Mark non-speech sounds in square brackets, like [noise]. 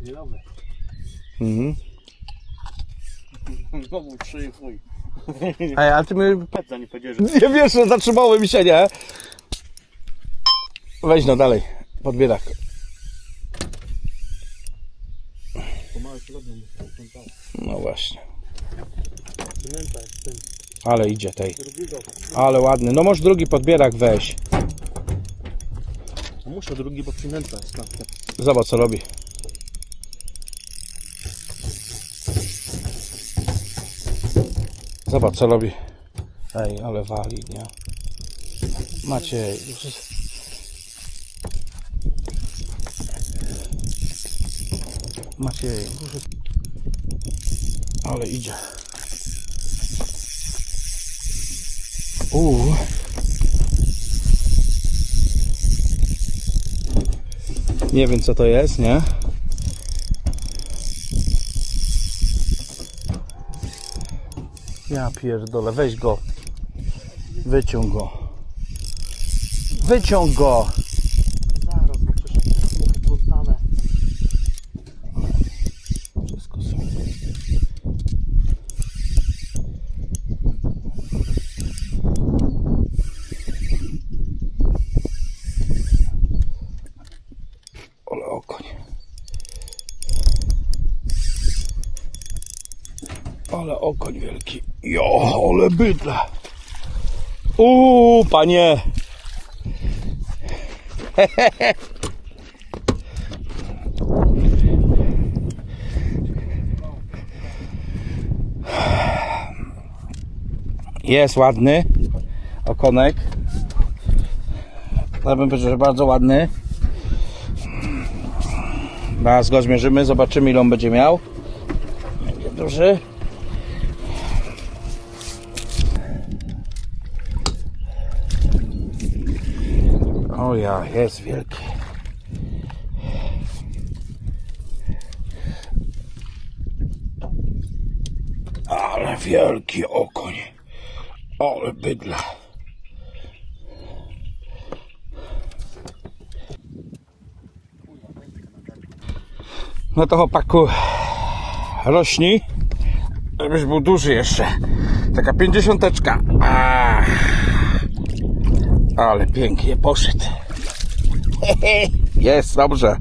Dobry. Mhm. Znowu trzy chuj. Ej, ale ty my... Pędza nie powiedziałeś, że... Nie wiesz, że zatrzymałem się, nie? Weź no dalej, podbierak. Pomału się robią. No właśnie. Jest tym. Ale idzie tej. Drugiego. Ale ładny. No może drugi podbierak weź. Muszę drugi, bo przynęta jest tym. Zobacz co robi. Zobacz co robi. Ej, ale wali, nie? Maciej. Maciej. Ale idzie. Uuu. Nie wiem co to jest, nie? Ja pierdolę, weź go. Wyciąg go. Wyciąg go. Zaraz, bo przecież muchy plątane. Wszystko są. Ale okoń. Ale okoń wielki. Jo, ale bydle. Uuu, panie. [laughs] Jest ładny. Okonek. Ja bym że bardzo ładny. Zaraz go zmierzymy, zobaczymy ile on będzie miał. Będzie duży. O ja, jest wielki. Ale wielki okoń. Ale bydla. No to chłopaku rośnij, żebyś był duży jeszcze. Taka pięćdziesiąteczka. Ah. Ale pięknie poszedł. Jest dobrze.